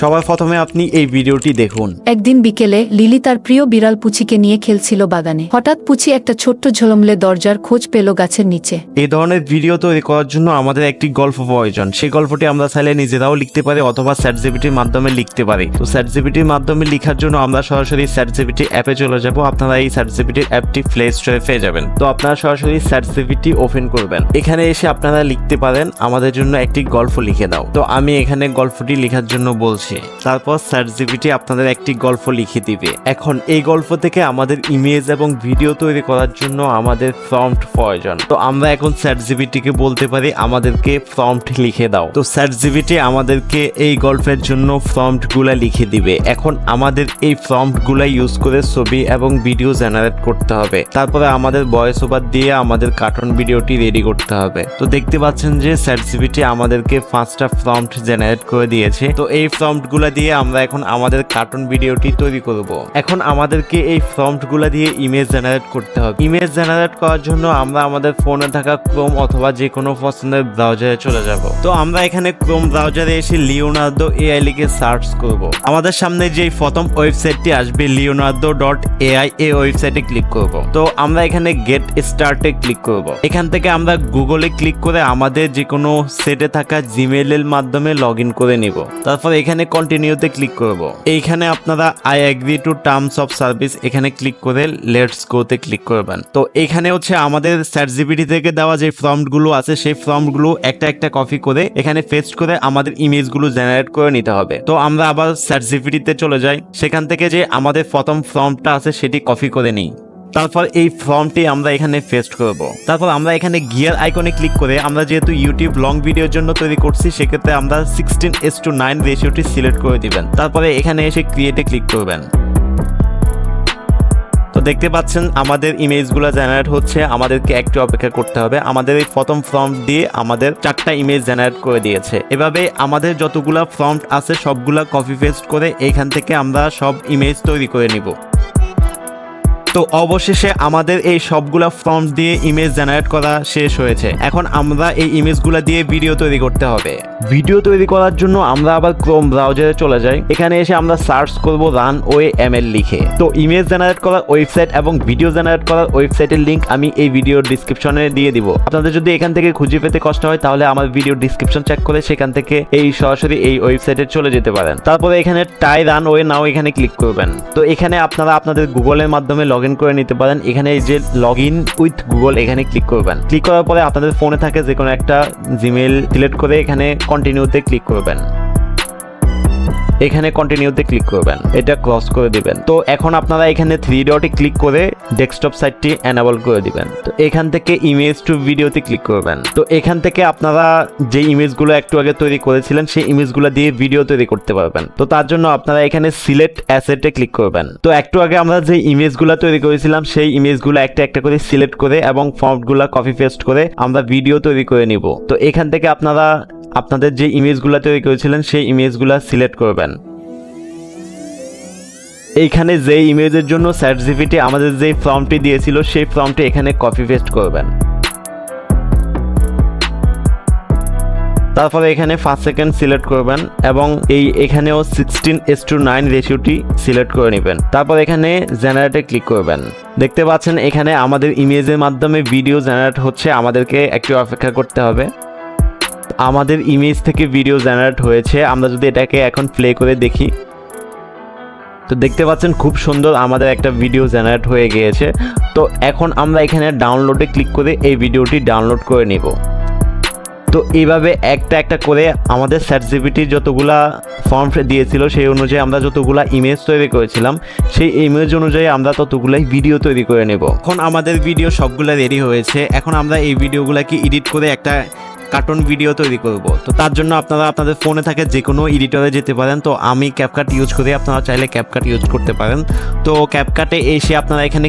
সবার প্রথমে আপনি এই ভিডিওটি দেখুন। একদিন বিকেলে লিলি তার প্রিয় বিড়াল পুচিকে নিয়ে খেলছিল বাগানে। হঠাৎ পুচি একটা ছোট্ট ঝলমলে দরজার খোঁজ পেল গাছের নিচে। এই ধরনের ভিডিও তৈরি করার জন্য আমাদের একটি গল্প প্রয়োজন। সেই গল্পটি আমরা চাইলে নিজেরাও লিখতে পারি অথবা স্যাটজিবিটির মাধ্যমে লিখতে পারি। তো স্যাটজিবিটির মাধ্যমে লেখার জন্য আমরা সরাসরি স্যাটজিবিটি অ্যাপে চলে যাব। আপনারা এই স্যাটজিবিটির অ্যাপটি প্লে স্টোরে পেয়ে যাবেন। তো আপনারা সরাসরি স্যাটজিবিটি ওপেন করবেন। এখানে এসে আপনারা লিখতে পারেন আমাদের জন্য একটি গল্প লিখে দাও। তো আমি এখানে গল্পটি লেখার জন্য বলছি। তারপর স্যাটজিবিটি আপনাদের একটি গল্প লিখে দিবে। এখন এই গল্প থেকে আমাদের ইমেজ এবং ভিডিও তৈরি করার জন্য আমাদের প্রম্পট প্রয়োজন। তো আমরা এখন স্যাটজিবিটিকে বলতে পারি, আমাদেরকে প্রম্পট লিখে দাও। তো স্যাটজিবিটি আমাদেরকে এই গল্পের জন্য প্রম্পটগুলা লিখে দিবে। এখন আমাদের এই প্রম্পটগুলা ইউজ করে ছবি এবং ভিডিও জেনারেট করতে হবে। তারপরে আমাদের ভয়েস ওভার দিয়ে আমাদের কার্টুন ভিডিওটি রেডি করতে হবে। তো দেখতে পাচ্ছেন যে স্যাটজিবিটি আমাদেরকে পাঁচটা প্রম্পট জেনারেট করে দিয়েছে। তো এই প্রম্পট গুলা দিয়ে আমরা এখন আমাদের কার্টুন ভিডিওটি তৈরি করব। এখন আমাদেরকে এই প্রম্পটগুলা দিয়ে ইমেজ জেনারেট করতে হবে। ইমেজ জেনারেট করার জন্য আমরা আমাদের ফোনে থাকা ক্রোম অথবা যে কোনো পছন্দের ব্রাউজারে চলে যাব। তো আমরা এখানে ক্রোম ব্রাউজারে এসে লিওনার্দো এআই লিখে সার্চ করব। আমাদের সামনে যে প্রথম ওয়েবসাইটটি আসবে লিওনার্দো ডট এআই এই ওয়েবসাইটে ক্লিক করব। তো আমরা এখানে গেট স্টার্টে ক্লিক করব। এখান থেকে আমরা গুগলে ক্লিক করে আমাদের যে কোনো সেটে থাকা জিমেইল এর মাধ্যমে লগ ইন করে নিব। তারপর এখানে কন্টিনিউতে ক্লিক করব। এইখানে আপনারা I agree to terms of service এখানে ক্লিক করে লেটস গোতে ক্লিক করবেন। তো এখানে হচ্ছে আমাদের স্যাট জিপিটি থেকে দেওয়া যে ফর্মগুলো আছে, সেই ফর্মগুলো একটা একটা কপি করে এখানে পেস্ট করে আমাদের ইমেজগুলো জেনারেট করে নিতে হবে। তো আমরা আবার স্যাট জিপিটিতে চলে যাই। সেখান থেকে যে আমাদের প্রথম ফর্মটা আছে, সেটি কপি করে নিই। তারপর এই ফর্মটি আমরা এখানে পেস্ট করব। তারপর আমরা এখানে গিয়ার আইকনে ক্লিক করে আমরা যেহেতু ইউটিউব লং ভিডিওর জন্য তৈরি করছি, সেক্ষেত্রে আমরা সিক্সটিন এস টু নাইন রেশিওটি সিলেক্ট করে দিবেন। তারপরে এখানে এসে ক্রিয়েটে ক্লিক করবেন। তো দেখতে পাচ্ছেন, আমাদের ইমেজগুলো জেনারেট হচ্ছে, আমাদেরকে একটু অপেক্ষা করতে হবে। আমাদের এই প্রথম ফর্ম দিয়ে আমাদের চারটা ইমেজ জেনারেট করে দিয়েছে। এভাবে আমাদের যতগুলা ফর্ম আছে, সবগুলা কপি পেস্ট করে এইখান থেকে আমরা সব ইমেজ তৈরি করে নিব। তো অবশেষে আমাদের এই সবগুলা ফর্ম দিয়ে ইমেজ জেনারেট করা শেষ হয়েছে। এখন আমরা এই ইমেজগুলা দিয়ে ভিডিও তৈরি করতে হবে। ভিডিও তৈরি করার জন্য আমরা আবার ক্রোম ব্রাউজারে চলে যাই। এখানে এসে আমরা সার্চ করব রান ওয়ে এমএল লিখে। তো ইমেজ জেনারেট করার ওয়েবসাইট এবং ভিডিও জেনারেট করার ওয়েবসাইটের লিংক আমি এই ভিডিওর ডিসক্রিপশনে দিয়ে দিব। আপনাদের যদি এখান থেকে খুঁজে পেতে কষ্ট হয়, তাহলে আমার ভিডিও ডিসক্রিপশন চেক করে সেখান থেকে এই সরাসরি এই ওয়েবসাইটে চলে যেতে পারেন। তারপরে এখানে টাই রান ওয়ে নাও এখানে ক্লিক করবেন। তো এখানে আপনারা আপনাদের গুগলের মাধ্যমে লগ ইন করে নিতে পারেন। এখানে এই যে লগ ইন উইথ গুগল এখানে ক্লিক করবেন। ক্লিক করার পরে আপনাদের ফোনে থাকে যে কোনো একটা জিমেল সিলেক্ট করে এখানে কন্টিনিউতে ক্লিক করবেন। এখানে কন্টিনিউতে ক্লিক করবেন। এটা ক্রস করে দিবেন। তো এখন আপনারা এখানে থ্রি ডটে ক্লিক করে ডেস্কটপ সাইটটি এনাবল করে দিবেন। তো এখান থেকে ইমেজ টু ভিডিওতে ক্লিক করবেন। তো এখান থেকে আপনারা যে ইমেজগুলো একটু আগে তৈরি করেছিলেন, সেই ইমেজগুলো দিয়ে ভিডিও তৈরি করতে পারবেন। তো তার জন্য আপনারা এখানে সিলেক্ট অ্যাসেটে ক্লিক করবেন। তো একটু আগে আমরা যে ইমেজগুলো তৈরি করেছিলাম, সেই ইমেজগুলো একটা একটা করে সিলেক্ট করে এবং ফর্মগুলো কপি পেস্ট করে আমরা ভিডিও তৈরি করে নিব। তো এখান থেকে আপনারা আপনাদের যে ইমেজগুলো তৈরি করেছিলেন, সেই ইমেজগুলো সিলেক্ট করবেন। এইখানে যে ইমেজের জন্য স্যাট জিপিটি আমাদের যে ফর্মটি দিয়েছিল, সেই ফর্মটি এখানে কপি পেস্ট করবেন। তারপরে এখানে ফার্স্ট সেকেন্ড সিলেক্ট করবেন এবং এই এখানেও সিক্সটিন এস টু নাইন রেশিওটি সিলেক্ট করে নেবেন। তারপর এখানে জেনারেটে ক্লিক করবেন। দেখতে পাচ্ছেন এখানে আমাদের ইমেজের মাধ্যমে ভিডিও জেনারেট হচ্ছে, আমাদেরকে একটু অপেক্ষা করতে হবে। আমাদের ইমেজ থেকে ভিডিও জেনারেট হয়েছে, আমরা যদি এটাকে এখন প্লে করে দেখি। তো দেখতে পাচ্ছেন খুব সুন্দর আমাদের একটা ভিডিও জেনারেট হয়ে গিয়েছে। তো এখন আমরা এখানে ডাউনলোডে ক্লিক করে এই ভিডিওটি ডাউনলোড করে নেব। তো এইভাবে একটা একটা করে আমাদের স্যাট জিপিটি যতগুলা ফর্ম দিয়েছিল, সেই অনুযায়ী আমরা যতগুলা ইমেজ তৈরি করেছিলাম, সেই ইমেজ অনুযায়ী আমরা ততগুলাই ভিডিও তৈরি করে নেব। এখন আমাদের ভিডিও সবগুলো রেডি হয়েছে। এখন আমরা এই ভিডিওগুলোকে এডিট করে একটা কার্টুন ভিডিও তৈরি করব। তো তার জন্য আপনারা আপনাদের ফোনে থাকে যে কোনো এডিটরে যেতে পারেন। তো আমি ক্যাপকাট ইউজ করি, আপনারা চাইলে ক্যাপকাট ইউজ করতে পারেন। তো ক্যাপকাটে এসে আপনারা এখানে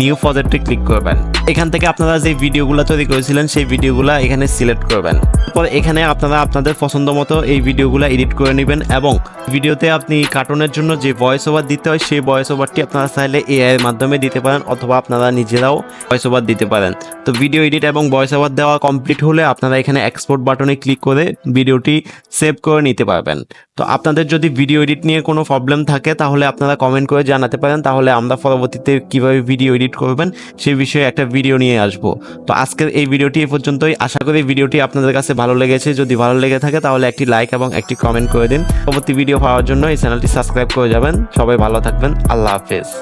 নিউ প্রজেক্টে ক্লিক করবেন। এখান থেকে আপনারা যে ভিডিওগুলো তৈরি করেছিলেন, সেই ভিডিওগুলো এখানে সিলেক্ট করবেন। তারপর এখানে আপনারা আপনাদের পছন্দ মতো এই ভিডিওগুলো এডিট করে নেবেন এবং ভিডিওতে আপনি কার্টুনের জন্য যে ভয়েস ওভার দিতে হয়, সেই ভয়েস ওভারটি আপনারা চাইলে এআই এর মাধ্যমে দিতে পারেন অথবা আপনারা নিজেরাও ভয়েস ওভার দিতে পারেন। তো ভিডিও এডিট এবং ভয়েস ওভার দেওয়া কমপ্লিট হলে আপনারা এখানে এক্সপোর্ট বাটনে ক্লিক করে ভিডিওটি সেভ করে নিতে পারবেন। তো আপনাদের যদি ভিডিও এডিট নিয়ে কোনো প্রবলেম থাকে, তাহলে আপনারা কমেন্ট করে জানাতে পারেন। তাহলে আমরা পরবর্তীতে কীভাবে ভিডিও এডিট করবেন সেই বিষয়ে একটা ভিডিও নিয়ে আসব। তো আজকের এই ভিডিওটি এ পর্যন্তই। আশা করি ভিডিওটি আপনাদের কাছে ভালো লেগেছে। যদি ভালো লেগে থাকে তাহলে একটি লাইক এবং একটি কমেন্ট করে দিন। পরবর্তী ভিডিও পাওয়ার জন্য এই চ্যানেলটি সাবস্ক্রাইব করে যাবেন। সবাই ভালো থাকবেন। আল্লাহ হাফেজ।